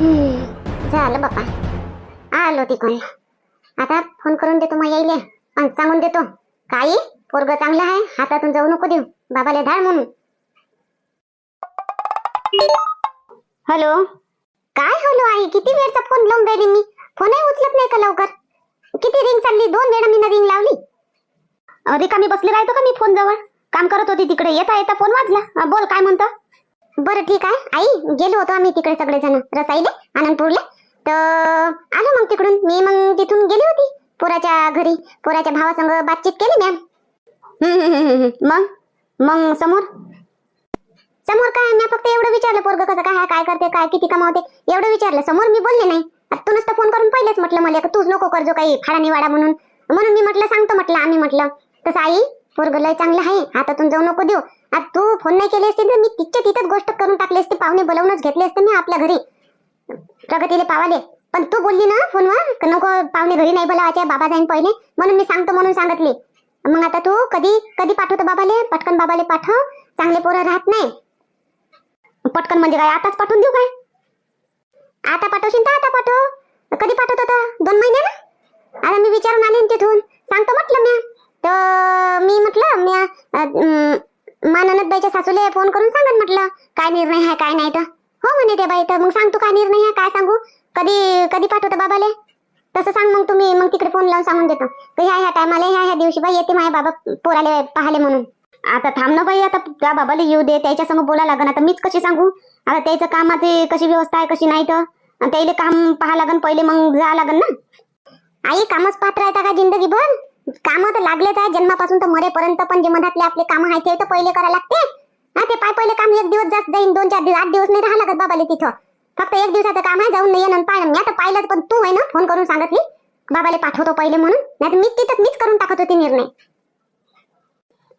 झालं बापा आलो तिकडून आता फोन करून देतो मग यायले. आणि सांगून देतो. काही? पोरग चांगलं आहे. हातातून जाऊ नको देऊ. बाबाला धाड म्हणून. हॅलो? काय हॅलो आई? किती वेळचा फोन लावून राहिली मी? फोनही उचलत नाही का लवकर? किती रिंग चालली? दोन वेळा मी रिंग लावली. अरे का मी बसली राहतो का मी फोन जवळ? काम करत होती तिकडे. येता येता फोन वाजला. बोल काय म्हणतो? बरं ठीक आहे. आई गेलो होतो आम्ही तिकडे सगळेजण रसाईले आनंदपूरला. तर आलो मग तिकडून. मी मग तिथून गेली होती पोराच्या घरी. पोराच्या भावासंग बातचीत केली मॅम मग? मग समोर? समोर काय? मी फक्त एवढं विचारलं पोरग कसं काय काय करते काय किती कमावते? एवढं विचारलं. समोर मी बोलले नाही. आता तू नुसतं फोन करून पहिलेच म्हटलं मला तूच नको करजो काही फाडा निवाडा म्हणून. म्हणून मी म्हटलं सांगतो म्हटलं आम्ही म्हटलं. तसं आई पोरग लय चांगलं आहे. हातातून जाऊ नको देऊ. आता तू फोन नाही केली असती तर मी तिच्या तिथंच गोष्ट करून टाकली असते. पाहुणे बोलवूनच घेतले असते मी आपल्या घरी. प्रगतीले पावाले. पण तू बोलली ना फोनवर नको पाहुणे घरी नाही बोलावायचे बाबा जाईन पहिले. म्हणून मी सांगतो म्हणून सांगितली. मग आता तू कधी कधी पाठवतो बाबाले? पटकन बाबाले पाठव. चांगले पोरं राहत नाही. पटकन म्हणजे काय? आताच पाठवून देऊ काय? आता पाठवशील तर आता पाठव. कधी पाठवत होता दोन महिन्यानं आता मी विचारून आले तिथून. सांगतो म्हटलं मी तर मी म्हटलं मी माननदबाईच्या सासूले फोन करून सांगन म्हटलं काय निर्णय आहे काय नाही तर. हो म्हणे ते बाई तर मग सांग तू काय निर्णय आहे काय सांगू? कधी कधी पाठवतो बाबाले? तसं सांग मग तुम्ही मग तिकडे फोन लावून सांगून देतो. की ह्या ह्या टायमाला ह्या ह्या दिवशी बाई येते माझ्या बाबा पोराले पाहाले म्हणून. आता थांब ना बाई आता त्या बाबाला येऊ दे त्याच्या संग बोला लागन आता मीच कशी सांगू? आता त्याचं कामाची कशी व्यवस्था आहे कशी नाही तर? त्याला काम पाहा लागन पहिले मग जा लागन ना. आई कामच पात्र राहता का जिंदगी जिंदगीभर? काम तर लागलेच आहे. जन्मापासून तर मरेपर्यंत पण जे मधातले आपले काम आहे ते तर पहिले करायला लागते. हा ते पाय पहिले काम एक दिवस जात जाईन दोन चार दिवस आठ दिवस नाही राहा लागत बाबाले तिथं? फक्त एक दिवसाचं काम आहे जाऊन नाही पाहिलं मी आता पाहिलंच पण तू आहे ना फोन करून सांगितली. बाबाले पाठवतो पहिले म्हणून. नाही मी तिथं मीच करून टाकत होती निर्णय.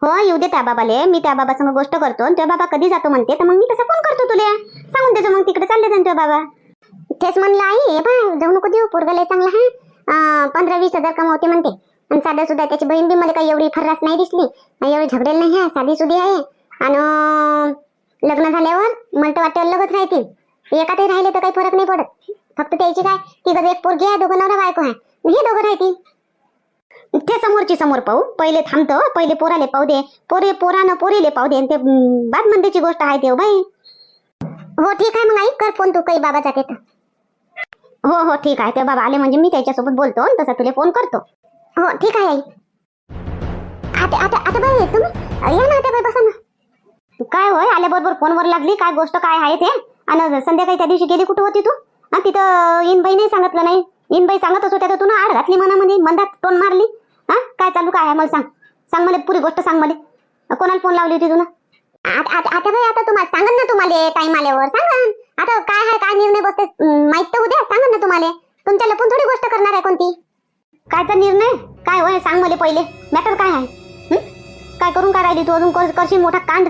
हो येऊ दे त्या बाबाले. मी त्या बाबासमोर गोष्ट करतो आणि त्या बाबा कधी जातो म्हणते तर मग मी तसा फोन करतो तुला. सांगून देतो मग तिकडे चालले जाईन बाबा. तेच म्हणलं आई हे पाय जाऊ नको देऊ पोरगा लय चांगला आहे. पंधरा वीस हजार कमावते म्हणते. आणि साध्या सुद्धा त्याची बहीण बी मला काही एवढी फर्रास नाही दिसली. आणि एवढी झगडेल नाही आहे साधी सुधी आहे. आणि लग्न झाल्यावर मला तर वाटेल लगत राहतील. एकातही राहिले तर काही फरक नाही पडत. फक्त त्याची काय तिघं एक पोरगी आहे दोघं नवरा बायको आहे. हे दोघं राहतील. ते समोरची समोर पाहू. पहिले थांबतो पहिले पोराले पाहू दे. पोरे पोरानं पोरीले पाहू दे. आणि ते बाद मंदीची गोष्ट आहे ते हो बाई. हो ठीक आहे मग आई. कर फोन तू काही बाबा जाते हो हो ठीक आहे. ते बाबा आले म्हणजे मी त्याच्यासोबत बोलतो तसा तुला फोन करतो. हो ठीक आहे आई. आता आता आता बाई तुम्ही? या ना आता बाई बसा ना. काय होय आल्याबरोबर फोनवर लागली काय गोष्ट काय आहे ते आणि संध्याकाळी त्या दिवशी गेली कुठं होती तू? हा तिथं इनबाई नाही सांगितलं नाही? इनबाई सांगतच होत्या तर तू ना आड घातली मनामध्ये मंदात टोन मारली. हा काय चालू काय आहे मला सांग. सांग मला पुरी गोष्ट सांग मला. कोणाला फोन लावली होती तुला आता आता बाई आता तुम्हाला सांगन ना तुम्हाला टाइम आल्यावर. सांगन आता काय आहे काय निर्णय बसते माहीत तर उद्या सांगन ना तुम्हाला. तुमच्या लपून थोडी गोष्ट करणार आहे कोणती? कायचा निर्णय? काय होय? सांग मला पहिले. मॅटर काय आहे काय करून काय राहिली तू? अजून कर- करशील मोठा कांड?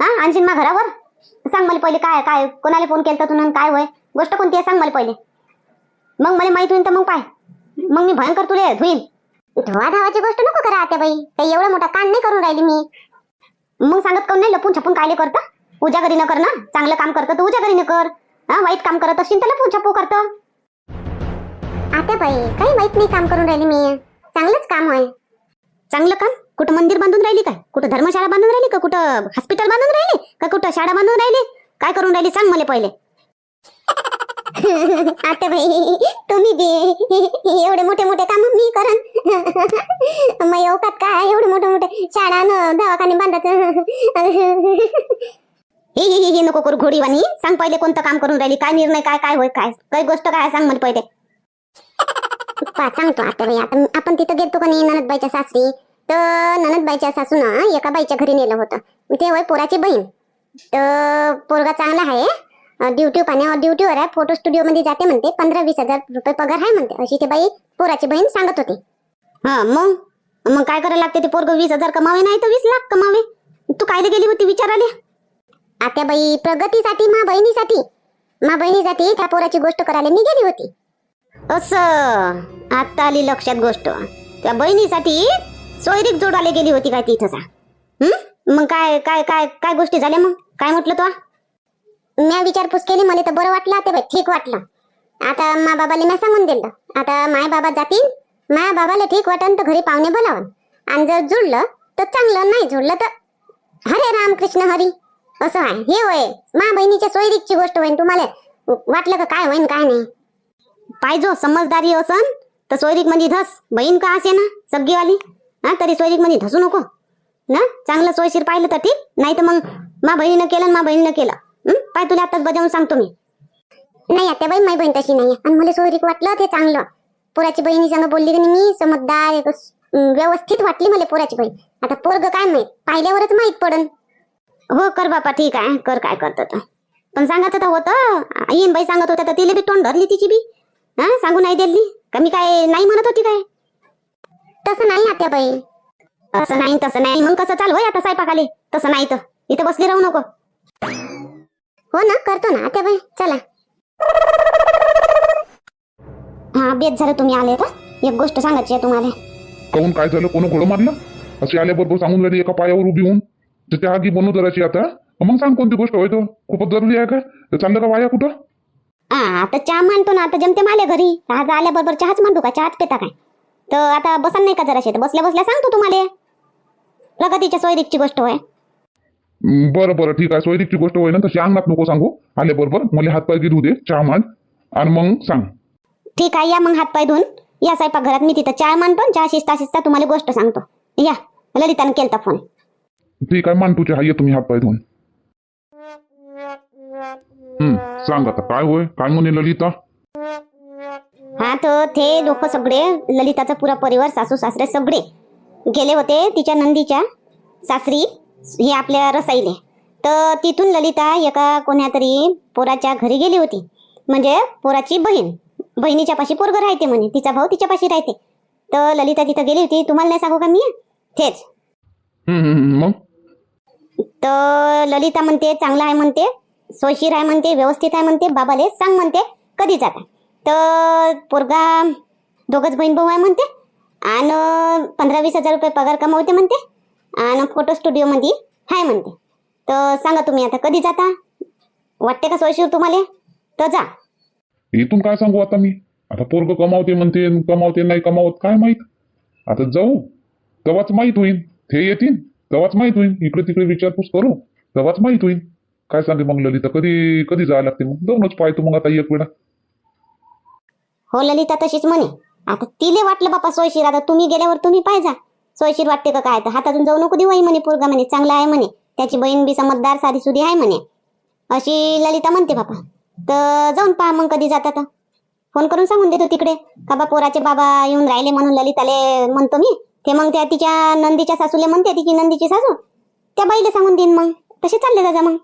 हा? आणशील मा घरावर? सांग मला पहिले काय काय कोणाला फोन केलता तू काय होय? गोष्ट कोणती आहे? सांग मला पहिले. मग मला माहीत होईल तर मग पाय. मग मी भयंकर तुले धुईन. धुवा धावाची गोष्ट नको करा आता बाई. काही एवढा मोठा कांड नाही करून राहिली मी. मग सांगत करून नाही? लपून छपून कायले करतं? उजागरी न कर ना. चांगलं काम करतं तर उजागरी न कर. हा? वाईट काम करत असशील तर लपून छपू करतं. आता बाई काही माहीत नाही काम करून राहिली मी. चांगलंच काम आहे. चांगलं काम? कुठं मंदिर बांधून राहिली काय? कुठं धर्मशाळा बांधून राहिली का? कुठं हॉस्पिटल बांधून राहिली? का कुठं शाळा बांधून राहिली? काय करून राहिली सांग मला पहिले. आता बाई तुम्ही बी एवढे मोठे मोठे काम मी करन मग अवकात काय? एवढे मोठे मोठे शाळा न दवाखाने बांधायचं. हे हे हे नको करू घोडीवाणी. सांग पहिले कोणतं काम करून राहिली? काय निर्णय काय काय होय काय? काही गोष्ट काय सांग मला पहिले. पा सांगतो आता बाई आता आपण तिथं गेलतो का नाही ननदबाईच्या सासरी? तर ननदबाईच्या सासून एका बाईच्या घरी नेलं होतं. ते होय पोराची बहीण. तर पोरगा चांगला आहे. ड्युटी पाण्या ड्युटीवर आहे. फोटो स्टुडिओ मध्ये जाते म्हणते. पंधरा वीस हजार रुपये पगार आहे म्हणते. अशी ते बाई पोराची बहीण सांगत होती. हा मग? मग काय करायला लागते ते पोरग? वीस हजार कमावे नाही तर वीस लाख कमावे. तू कायले गेली होती विचाराले. आता बाई प्रगतीसाठी मा बहिणीसाठी. मा बहिणीसाठी त्या पोराची गोष्ट करायला मी गेली होती. असं. आता आली लक्षात गोष्ट. त्या बहिणीसाठी सोयरीक जोडाले गेली होती काय तिथं हं? मग काय काय काय काय गोष्टी झाल्या मग? काय म्हटलं तो? म्या विचारपूस केली मला तर बरं वाटलं ते बाई ठीक वाटलं. आता मा बाबाला मी सांगून दिलं. आता माय बाबा जातील माया बाबाला ठीक वाटन तर घरी पाहुणे बोलावं आणि जर जुळलं तर चांगलं नाही जुळलं तर हरे राम कृष्ण हरी. असं आहे. हे होय. मा बहिणीच्या सोयरीकची गोष्ट होईन तुम्हाला. वाटलं का काय होईन काय नाही. पाहिजो समजदारी असन तर सोयरीकमध्ये धस बहीण का असे ना सगळीवाली हा तरी सोयरीकमध्ये धसू नको. ना चांगलं सोयशीर पाहिलं तर ठीक नाही तर मग मा बहिणीनं केलं मा बहिणीनं केलं? पाय तुला आताच बजावून सांगतो मी. नाही आता बाई माझी बहीण तशी नाही आणि मला सोयरीक वाटलं ते चांगलं. पोराची बहिणी संग बोलली की मी समजदार व्यवस्थित वाटली मला पोराची बहीण. आता पोरग काय माहीत? पाहिल्यावरच माहीत पडन. हो कर बापा ठीक आहे. कर काय करतो पण सांगत होता होतं येईन बाई सांगत होता तर तिला बी तोंड धरली तिची बी. हा सांगू नाही दिली कमी काय नाही म्हणत होती काय? तसं नाही आत्याबाई असं नाही तसं नाही. मग कसं? चाल आता स्वयंपाकाले. तसं नाही तर. इथं बसली राहू नको. हो ना करतो ना आत्याबाई चला. हा बेत झालं तुम्ही आले तर. एक गोष्ट सांगायची आहे तुम्हाला. काहून काय झालं? कोण घोडं मारलं? असे आल्याबरोबर सांगून राहिली एका पायावर उभी होऊन. तर त्या आगी बनवू आता. मग सांग कोणती गोष्ट होय तो? खूपच जरुरी आहे का? तर चाललं का वाया कुठं? हा आता चहा मांडतो ना आता जमते माले घरी. आज आल्याबरोबर चहाच मांडू का? चहाच पेता काय? तर आता बसन नाही का जराशे? तर बसल्या बसल्या सांगतो तुम्हाला. प्रगतीच्या सोयरीकची गोष्ट होय. बरं बरं ठीक आहे. सोयरीकची गोष्ट होय ना तशी अंगणात नको सांगू. आल्याबरोबर मला हातपाय गिरू दे चहा मांड आणि मग सांग. ठीक आहे या मग हात पाय धुवून या स्वयंपाक घरात मी तिथं चहा मांडतो चहा शिजता शिजता तुम्हाला गोष्ट सांगतो. या ललिताने केलता फोन ठीक आहे मान तुझे हाय तुम्ही हातपाय धुवून हं, सांग आता काय होय? काय म्हणे ललिता? हा तर ते लोक सगळे ललिताचा पुरा परिवार सासू सासरे सगळे गेले होते तिच्या नंदीच्या सासरी हे आपल्या रसाईले. तर तिथून ललिता एका कोण्या तरी पोराच्या घरी गेली होती. म्हणजे पोराची बहीण बहिणीच्या पाशी पोरग राहते म्हणे तिचा भाऊ तिच्या पाशी राहते. तर ललिता तिथं गेली होती तुम्हाला नाही सांगू का मी? तेच. मग? तर ललिता म्हणते चांगला आहे म्हणते. सोयशीर आहे म्हणते व्यवस्थित आहे म्हणते बाबाले सांग म्हणते कधी जाता. तर पोरगा दोघंच बहीण भाऊ आहे म्हणते आणि पंधरा वीस हजार रुपये पगार कमावते म्हणते आणि फोटो स्टुडिओमध्ये आहे म्हणते. तर सांगा तुम्ही आता कधी जाता? वाटते का सोयशीर तुम्हाला? तर जा. इथून काय सांगू आता मी? आता पोरग कमावते म्हणते कमावते नाही कमावत काय माहीत? आता जाऊ. तेव्हाच माहीत होईल ते येतील. तेव्हाच माहीत होईल इकडे तिकडे विचारपूस करू. तेव्हाच माहीत होईल काय सांगे मग ललिता? कधी कधी जावं लागते मग? जाऊनच पाहतो मग आता एक वेळा. हो ललिता तशीच म्हणे. आता तिले वाटलं बापा सोयशीर. आता तुम्ही गेल्यावर तुम्ही पाहिजा सोयशीर वाटते का काय? तर हातातून जाऊ नको देऊ आई म्हणे पोरगा म्हणे. चांगला आहे म्हणे. त्याची बहीण बी समजदार साधी सुधी आहे म्हणे. अशी ललिता म्हणते बापा. तर जाऊन पहा मग कधी जाता फोन करून सांगून देतो तिकडे. का बा पोराचे बाबा येऊन राहिले म्हणून ललिताले म्हणतो मी. ते मग त्या तिच्या नंदीच्या सासूले म्हणते तिची नंदीची सासू. त्या बाईले सांगून देईन मग. तसे चालले जा मग.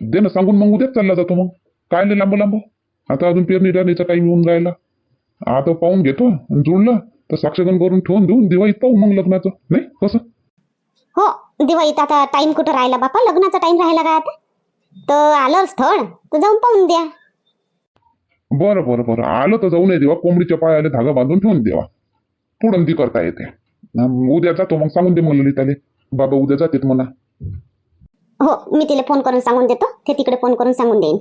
दे ना सांगून मग उद्याच चालला जातो मग. काय लय लांब लांब. आता अजून पेरणी राहिलीचा टाईम येऊन राहिला. आता पाहून घेतो आणि जुळलं तर साक्षगण करून ठेवून देऊन दिवाळीत पाहू मग लग्नाचं. नाही कसं? हो दिवाळीत आता टाइम कुठं राहिला बापा? लग्नाचा टाइम राहिला काय आता? तर आलं स्थळ तर जाऊन पाहून द्या. बरं बरं बरं. आलं तर जाऊ नये देवा. कोंबडीच्या पायाला धागा बांधून ठेवून देवा. पुढं ती करता येते. अं, उद्या जातो मग. सांगून दे मग ललिताले. बाबा उद्या जातेत म्हणा. हो मी तिला फोन करून सांगून देतो. ते तिकडे फोन करून सांगून देईन.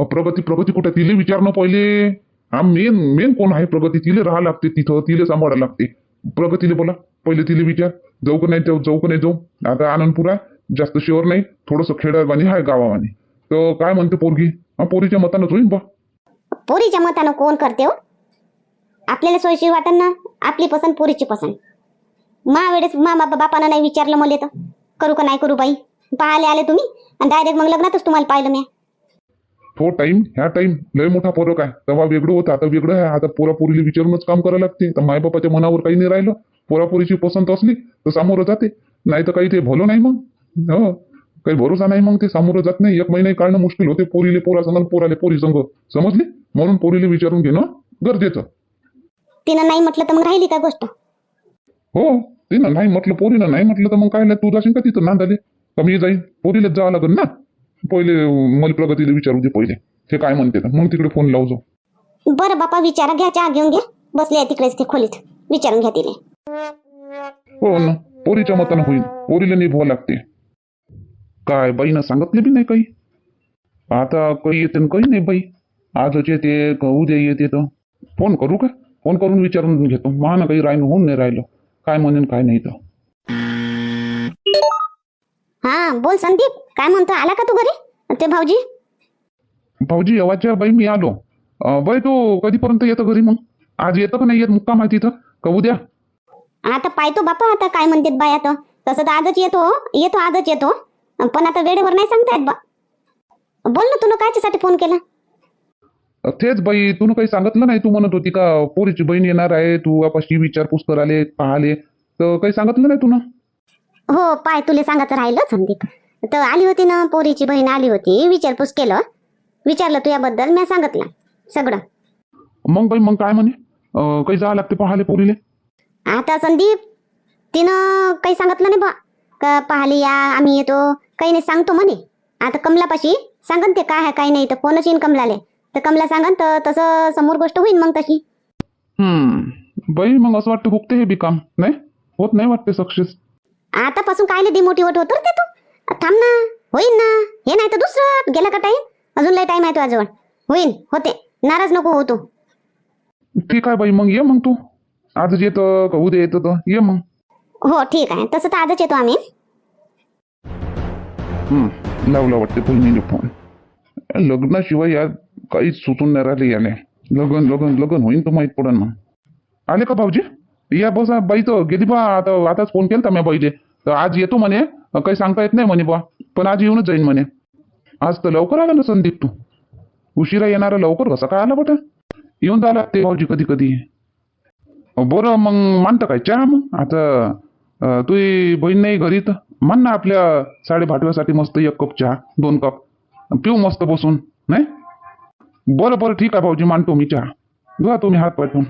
अ, प्रगती प्रगती कुठे? तिले विचारणं पहिले. हा मेन मेन कोण आहे प्रगती? तिले राहा लागते तिथं तिले सांभाळायला लागते. प्रगतीले बोला पहिले तिले विचार. जाऊ का नाही जाऊ जाऊ का नाही जाऊ. आता आनंदपुरा जास्त शहर नाही. थोडंसं खेड्यावानी आहे गावावानी तर काय म्हणते पोरगी? हा पोरीच्या मतानं होईन बा. पोरीच्या मतानं कोण करते हो? आपल्याला सोयीशीर वाटन ना? आपली पसंत पोरीची पसंत. मा वेळेस मा बापानं नाही विचारलं मला तर. करू का नाही करू बाई? पाहायला आले तुम्ही? आणि डायरेक्ट मग लग्नातच तुम्हाला पाहिलं मी. तो टाइम ह्या टाइम लय मोठा फरक आहे. तेव्हा वेगळं होतं आता वेगळं आहे. आता पोरापोरीला विचारूनच काम करायला लागते. तर मायबापाच्या मनावर काही नाही राहिलं. पोरापोरीची पसंत असली तर सामोरं जाते. नाही तर काही ते भलं नाही मग. हो. काही भरोसा नाही मग ते सामोरं जात नाही. एक महिना काढणं मुश्किल होते. पोरीले पोरा आणि पोराले पोरी संग. समजली? म्हणून पोरीले विचारून घेणं गरजेचं. तिनं नाही म्हटलं तर मग राहिली का गोष्ट? हो. तिनं नाही म्हटलं पोरीनं नाही म्हटलं तर मग काय तू जाशील का तिथं नांदाले? का मी जाईन? पोरीलाच जावं लागेल ना. पहिले मला प्रगतीला विचारू दे पहिले. ते काय म्हणते मग तिकडे फोन लावजो बरं बापा विचारा घ्या चहा घेऊन घ्या. बसले तिकडेच ते खोलीत. विचारून घ्या तिले. हो ना. पोरीच्या मतानं होईल. पोरीला निभवावं लागते. काय बाईनं सांगितले बी नाही काही? आता काही येते न काही नाही बाई. आजच येते उद्या येते तर. फोन करू का? फोन करून विचारून घेतो. मान काही राहिलं होऊन नाही राहिलं. काय म्हणेन काय नाही तर हा बोल संदीप काय म्हणतो आला का तू घरी? ते भाऊजी? भाऊजी आवाजच्या बाई मी आलो. अं, बाई तो कधीपर्यंत येतो घरी मग? आज येतं का नाही येत? मुक्काम आहे तिथं. का उद्या? आता पाहतो बापा आता काय म्हणतात बाया तर तसं तर आजच येतो येतो आजच येतो. पण आता वेळेवर नाही सांगता येत बा. बोल ना तुला कायच्यासाठी फोन केला? तेच बाई तू काही सांगितलं नाही तू म्हणत होती का पोरीची बहीण येणार आहे तू आपाशी विचारपूस कराले पाहाले तर काही सांगितलं नाही तुला हो पाय तुले सांगायचं राहिलं संदीप तर आली होती ना पोरीची बहीण आली होती विचारपूस केलं. विचारलं तुझ्याबद्दल मी सांगितलं सगळं. मग बाई मग काय म्हणे? अं, काही जावं लागते पाहाले पोरीले? आता संदीप तिनं काही सांगितलं नाही बा. का पाहाली या आम्ही येतो. काही नाही सांगतो म्हणे. आता कमलापाशी सांगन ते काय आहे काय नाही तर फोनच येईन कमलाले तर कमला सांगन तर तसं समोर गोष्ट होईन मग तशी. हम्म बाई मग असं वाटतं हुकते हे बी काम नाही? होत नाही वाटते सक्सेस. आतापासून कायले डिमोटिवेट होतो रे ते तू? थांब ना होईन ना. हे नाही तर दुसरं गेला का टाईम अजून लय टाईम आहे तुझ्याजवळ होईन होते. नाराज नको हो तू. ठीक आहे बाई मग ये मग तू. आज येतं का उद्या येतं तर ये मग. हो ठीक आहे. तसं तर आजच येतो आम्ही. हम्म लावला वाटते फोन लग्नाशिवाय या काहीच सुटून नाही राहिले याने. लगन लगन लगन होईन तू माहीत पडन मग आले का भाऊजी? या बसा बाई तर गेली बा आता आताच फोन केला मी बाईले. तर आज येतो म्हणे काही सांगता येत नाही म्हणे बा पण आज येऊनच जाईन म्हणे. आज तर लवकर आला ना संदीप तू. उशिरा येणारा लवकर कसा काय आला बटा? येऊन झाला ते भाऊजी कधी कधी. बरं मग मानतं काय? चहा मग? आता अं, तुझी बहीण नाही घरी तर? मान ना आपल्या साडे भाटव्यासाठी मस्त एक कप चहा दोन कप. पिऊ मस्त बसून नाही? बरं बरं ठीक आहे भाऊजी मानतो मी चहा. घ्या तुम्ही हात पाठवून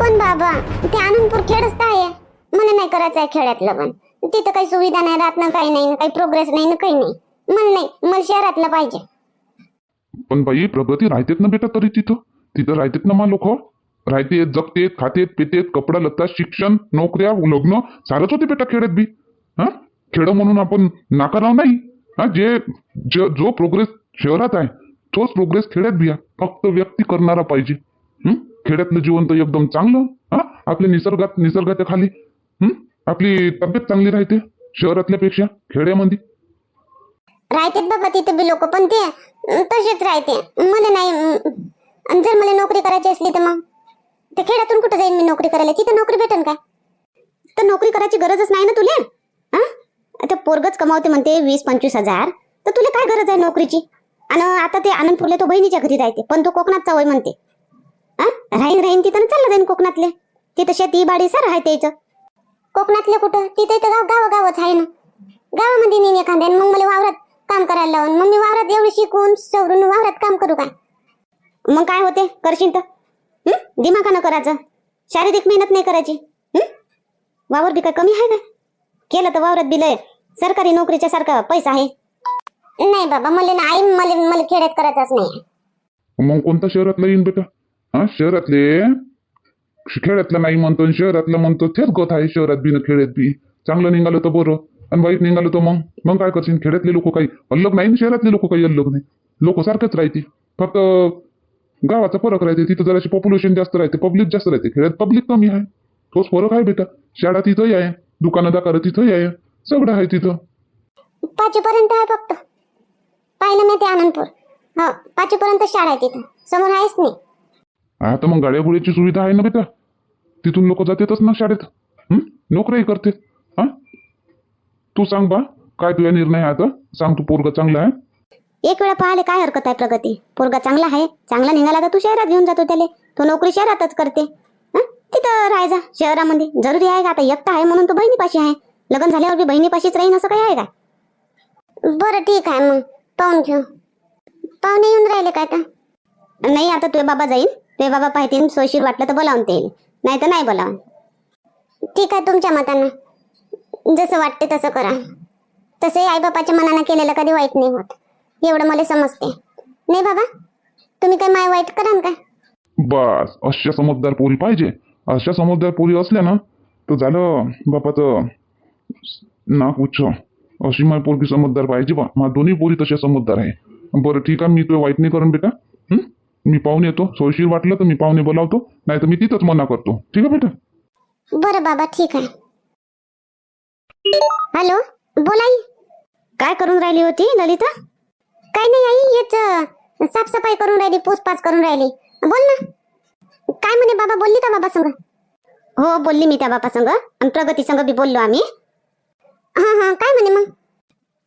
पण बाबा ते आनंदपूर खेडच आहे. मला नाही करायचं आहे खेड्यातलं पण. तिथं काही सुविधा नाही राहत ना काही नाही ना काही प्रोग्रेस नाही ना काही नाही. मला नाही मला शहरातलं पाहिजे. पण बाई प्रगती राहतेत ना बेटा तरी तिथं? तिथं राहतेत ना मा लोक राहतेत जगतेत खातेत पितेत कपडा लत्ता शिक्षण नोकऱ्या लग्न सारच होते बेटा खेड्यात बी. हा? खेड म्हणून आपण नाकाराव नाही. हा? जे ज- जो प्रोग्रेस शहरात आहे. तोच प्रोग्रेस खेड्यात बिया. फक्त व्यक्ती करणारा पाहिजे. खेड्यातलं जीवन तर एकदम चांगलं. हा? आपल्या निसर्गात निसर्गाच्या खाली. हम्म आपली तब्येत चांगली राहते. शहरातल्या पेक्षा खेड्यामध्ये राहतेत बाबा तिथे बी लोक पण ते तसेच राहते. मला नाही आणि जर मला नोकरी करायची असली तर मग. ते खेड्यातून कुठं जाईन मी नोकरी करायला? तिथे नोकरी भेटन काय? तर नोकरी करायची गरजच नाही ना तुले? हा? आता पोरगच कमावते म्हणते वीस पंचवीस हजार. तर तुला काय गरज आहे नोकरीची? आणि आता ते आनंदपूरले तो बहिणीच्या घरी राहते पण तो कोकणातचा वय म्हणते. हा राहीन राहीन तिथं चाललं जाईन कोकणातले. तिथं शेती बाडी सर आहे त्याचं. कोकणातले कुठं? तिथे तर गाव गाव गावच आहे ना. गावामध्ये नेईन एखाद्याने मग मला वावरात काम करायला लावून. मग मी वावरात एवढी शिकून सवरून वावरात काम करू काय? मग काय होते? करशील तर. दिमाखानं करायचं. शारीरिक मेहनत नाही करायची. वावर बी काय कमी आहे का केलं तर वावरात बिलय सरकारी नोकरीच्या सारखा पैसा आहे. नाही बाबा मला ना आई मला मला खेड्यात करायचंच नाही. मग कोणता शहरातला येईन बेटा? हा शहरातले? खेड्यातलं नाही म्हणतो आणि शहरातलं म्हणतो. तेच गत आहे शहरात बी न खेड्यात बी. चांगलं निघालं तर बरं. आणि वाईट निघालं तर मग? मग काय करशील? खेड्यातले लोक काही अल्लग नाही आणि शहरातले लोक काही अल्लग नाही. लोक सारखेच राहते फक्त गावाचा फरक राहते. तिथं जराशी पॉप्युलेशन जास्त राहते. पब्लिक जास्त राहते. खेड्यात पब्लिक कमी आहे. तोच फरक आहे बेटा. शाळा तिथंही आहे. दुकानं दाकार तिथंही आहे. सगळं आहे तिथं. पाचवीपर्यंत आहे फक्त. पाहिलं नाही ते आनंदपूर. हो पाचवीपर्यंत शाळा आहे तिथं. समोर आहेच नाही आता मग गाड्या गुड्याची सुविधा आहे ना बेटा? तिथून लोक जातातच ना शाळेत. हं? नोकऱ्याही करते. हा? तू सांग बा काय तुझा निर्णय आहे आता? सांग तू पोरगा चांगला आहे? एक वेळा पाहिले काय हरकत आहे प्रगती? पोरगा चांगला आहे चांगला निघाला तर तू शहरात घेऊन जातो त्याले. तो नोकरी शहरातच करते. हं? तिथं राहायचा शहरामध्ये. जरुरी आहे का आता? एकटा आहे म्हणून तो बहिणीपाशी आहे. लग्न झाल्यावर बी बहिणीपाशीच राहीन असं काही आहे का? बरं ठीक आहे मग. पाहून घेऊ. पाहुणे येऊन राहिले काय का नाही आता तुझे बाबा जाईल. तुझे बाबा पाहतील सोयशीर वाटलं तर बोलावून ते येईल नाही तर नाही बोलावून. ठीक आहे तुमच्या मतानं. जसं वाटते तसं करा. तसंही आईबापाच्या मनानं केलेलं कधी वाईट नाही होत. एवढं मला समजते. नाही बाबा? तुम्ही काय माय वाईट कराल का बस अशा समजदार पोरी पाहिजे. अशा समजदार पोरी असल्या ना तर झालं बापाचं नाक उच्च. अशी माझी पोरगी समजदार पाहिजे बा. माझ्या दोन्ही पोरी तशा समजदार आहे. बरं ठीक आहे मी तुला वाईट नाही करून बेटा. मी पाहून येतो. सोयशीर वाटलं तर मी पाहुणे बोलावतो. नाही तर मी तिथंच मना करतो. ठीक आहे बेटा? बरं बाबा ठीक आहे. हॅलो बोलाई काय करून राहिली होती ललिता? काही नाही आई हेच साफसफाई करून राहिली पोचपाच करून राहिली. बोल ना. काय म्हणे बाबा बोलली का बाबा संग? हो बोलली मी त्या बाबा संग. आणि प्रगती संग बी बोललो आम्ही. हा हा काय म्हणे मग?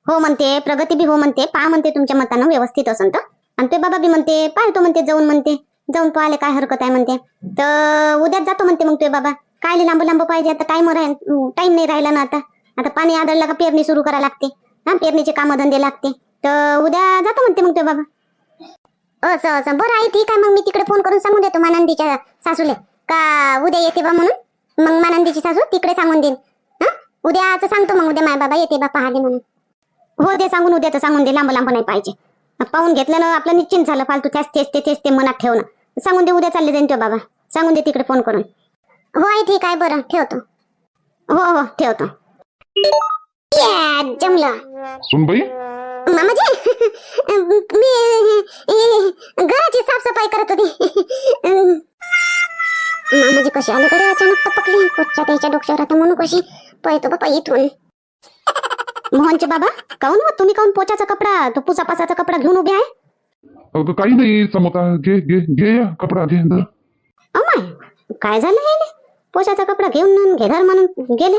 हो म्हणते प्रगती बी हो म्हणते पहा म्हणते तुमच्या मतानं व्यवस्थित असन तर. आणि ते बाबा बी म्हणते पाहतो म्हणते जाऊन म्हणते जाऊन पाहायला काय हरकत आहे म्हणते. तर उद्याच जातो म्हणते मग ते बाबा. काय लांब लांब पाहिजे आता टाइम टाइम नाही राहिला ना आता. आता पाणी आदळलं का पेरणी सुरू करायला लागते. हा पेरणीचे कामधंदे लागते. तर उद्या जातो म्हणते मग ते बाबा. असं असं. बरं आहे ठीक आहे. मग मी तिकडे फोन करून सांगून देतो मानंदीच्या सासूले. का उद्या येते बा म्हणून? मग मानंदीची सासू तिकडे सांगून देईन. उद्याच सांगतो मग उद्या माय बाबा येते बा पाहले म्हणून. हो ते सांगून उद्याचं सांगून दे लांब लांब नाही पाहिजे. पाहून घेतलं ना आपलं निश्चिंत झालं फालतू त्याच तेच ते तेच ते मनात ठेवणं सांगून दे उद्या चालले जाईन तो बाबा. सांगून दे तिकडे फोन करून. हो आहे ठीक आहे बरं ठेवतो. हो हो ठेवतो. या, जमलं. सुनबाई? मामाजी? मी घराची साफसफाई करत होती. मामाजी कशी आली कडे अचानक टपकली. कुठच्या त्याच्या डोक्यावर आता म्हणून कशी? पळतो बापा इथून. मोहनचे बाबा काऊन हो? तुम्ही काऊन पोचाचा कपडा तो पुसापासाचा कपडा घेऊन उभे आहे? अगं, काही नाही समोता घे घे घे या कपडा घे. अमाय काय झालं याले पोशाचा कपडा घेऊन घेधार म्हणून गेले.